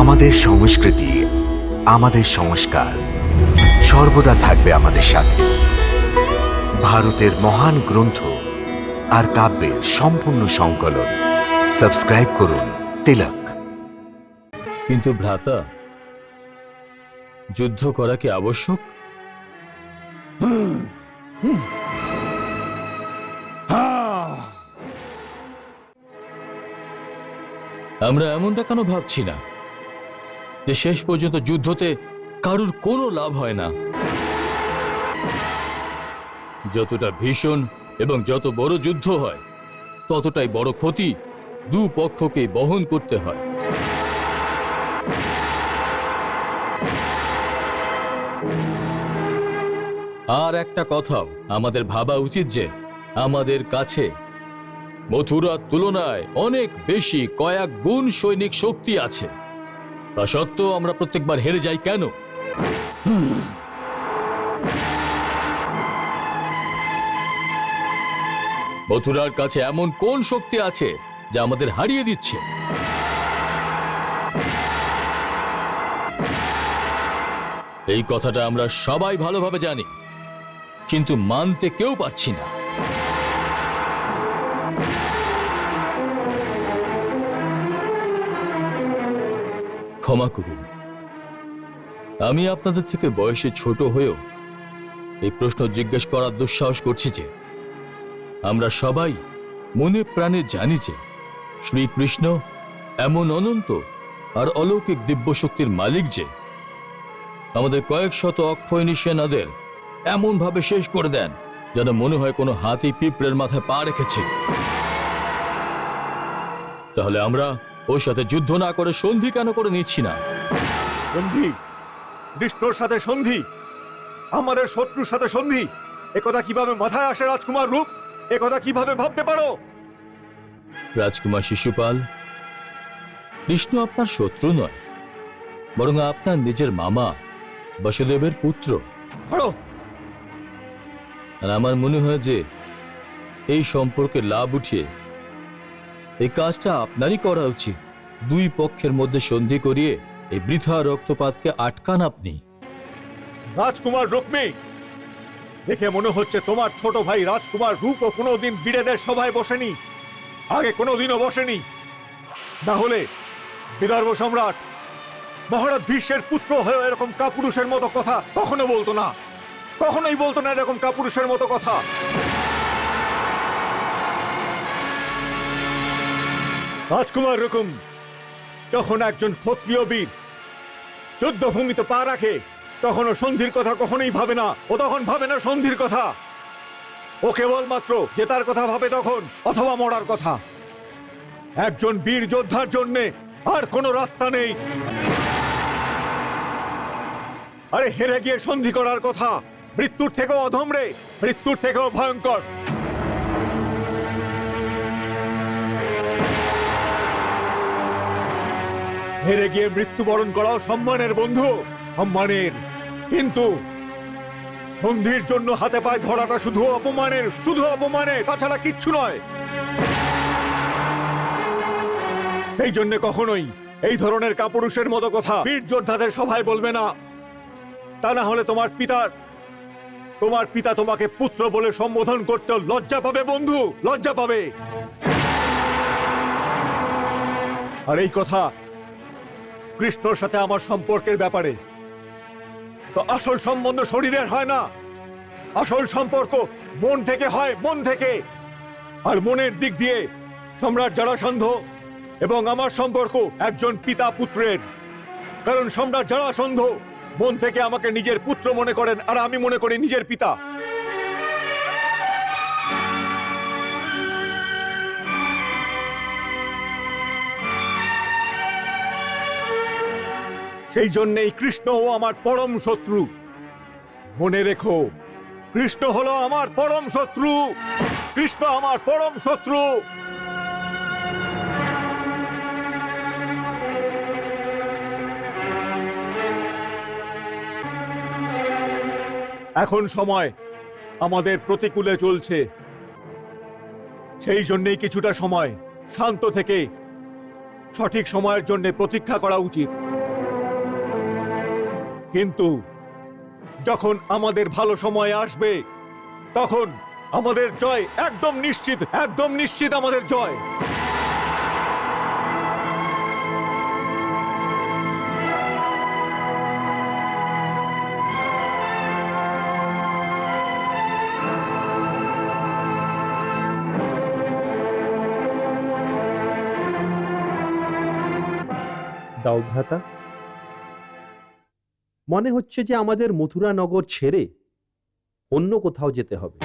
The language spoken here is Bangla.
আমাদের সংস্কৃতি, আমাদের সংস্কার সর্বদা থাকবে আমাদের সাথে। ভারতের মহান গ্রন্থ আর কাব্যের সম্পূর্ণ সংকলন। সাবস্ক্রাইব করুন তিলক। কিন্তু ভ্রাতা, যুদ্ধ করা কি আবশ্যক? আমরা এমনটা কেন ভাবছি না? যে শেষ পর্যন্ত যুদ্ধতে কারুর কোনো লাভ হয় না। যতটা ভীষণ এবং যত বড় যুদ্ধ হয়, ততটাই বড় ক্ষতি দু পক্ষকে বহন করতে হয়। আর একটা কথাও আমাদের ভাবা উচিত যে, আমাদের কাছে মথুরার তুলনায় অনেক বেশি কয়েক গুণ সৈনিক শক্তি আছে। তা সত্ত্বেও আমরা প্রত্যেকবার হেরে যাই কেন? মথুরার কাছে এমন কোন শক্তি আছে যা আমাদের হারিয়ে দিচ্ছে? এই কথাটা আমরা সবাই ভালোভাবে জানি, কিন্তু মানতে কেউ পারছি না। ক্ষমা করুন। আমি আপনাদের থেকে বয়সে ছোট হয়েও এই প্রশ্ন জিজ্ঞেস করার দুঃসাহস করছি যে, আমরা সবাই মনে প্রাণে জানি যে, শ্রীকৃষ্ণ এমন অনন্ত আর অলৌকিক দিব্যশক্তির মালিক যে, আমাদের কয়েক শত অক্ষয় সেনাদের এমন ভাবে শেষ করে দেন যেন মনে হয় কোনো হাতি পিঁপড়ের মাথায় পা রেখেছে। তাহলে আমরা ওর সাথে যুদ্ধ না করে সন্ধি কেন করে নিচ্ছি না? সন্ধি? কৃষ্ণর সাথে সন্ধি? আমাদের শত্রুর সাথে সন্ধি? একথা কীভাবে মাথায় আসে রাজকুমার রূপ? একথা কীভাবে ভাবতে পারো? রাজকুমার শিশুপাল কৃষ্ণ আপনার শত্রু নয় বরং আপনার নিজের মামা বসুদেবের পুত্র। আর আমার মনে হয় যে এই সম্পর্কে লাভ উঠিয়ে এই কাজটা আপনারই করা উচিত। দুই পক্ষের মধ্যে সন্ধি করিয়ে এই বৃথা রক্তপাতকে আটকান আপনি। রাজকুমার রুক্মী দেখে মনে হচ্ছে তোমার ছোট ভাই রাজকুমার রূপও কোনোদিন বিড়েদের সভায় বসেনি। আগে কোনোদিনও বসেনি। না হলে বিদর্ভ সম্রাট, মহারাজ বিশ্বের পুত্র হয়ে এরকম কাপুরুষের মতো কথা কখনো বলতো না। কখনোই বলতো না এরকম কাপুরুষের মতো কথা। রাজকুমার রকম। যখন একজন ক্ষত্রিয় বীর যুদ্ধভূমিতে পা রাখে তখন ও সন্ধির কথা কখনোই ভাবে না। ও তখন ভাবে না সন্ধির কথা। ও কেবলমাত্র জেতার কথা ভাবে তখন, অথবা মরার কথা। একজন বীর যোদ্ধার জন্য আর কোনো রাস্তা নেই। আরে হেরে গিয়ে সন্ধি করার কথা। মৃত্যুর থেকেও অধম রে, মৃত্যুর থেকেও ভয়ঙ্কর। হেরে গিয়ে মৃত্যুবরণ করাও সম্মানের বন্ধু, সম্মানের। কিন্তু সন্ধির জন্য হাতে পায়ে ধরাটা শুধু অপমানের শুধু অপমানের, তাছাড়া কিচ্ছু নয়। সেই জন্য কখনোই এই ধরনের কাপুরুষের মতো কথা বীর যোদ্ধাদের সভায় বলবে না। তা না হলে তোমার পিতার, তোমার পিতা তোমাকে পুত্র বলে সম্বোধন করতেও লজ্জা পাবে বন্ধু, লজ্জা পাবে। আর এই কথা কৃষ্ণর সাথে আমার সম্পর্কের ব্যাপারে। তো আসল সম্বন্ধ শরীরের হয় না। আসল সম্পর্ক মন থেকে হয়, মন থেকে। আর মনের দিক দিয়ে সম্রাট জরাসন্ধ এবং আমার সম্পর্ক একজন পিতা পুত্রের। কারণ সম্রাট জরাসন্ধ মন থেকে আমাকে নিজের পুত্র মনে করেন আর আমি মনে করি নিজের পিতা। সেই জন্যেই কৃষ্ণও আমার পরম শত্রু। মনে রেখো, কৃষ্ণ হলো আমার পরম শত্রু। কৃষ্ণ আমার পরম শত্রু। এখন সময় আমাদের প্রতিকূলে চলছে। সেই জন্যেই কিছুটা সময় শান্ত থেকে সঠিক সময়ের জন্য প্রতীক্ষা করা উচিত। কিন্তু যখন আমাদের ভালো সময় আসবে, তখন আমাদের জয় একদম নিশ্চিত একদম নিশ্চিত আমাদের জয়। দাউভ্রাতা মনে হচ্ছে যে আমাদের মথুরানগর ছেড়ে অন্য কোথাও যেতে হবে।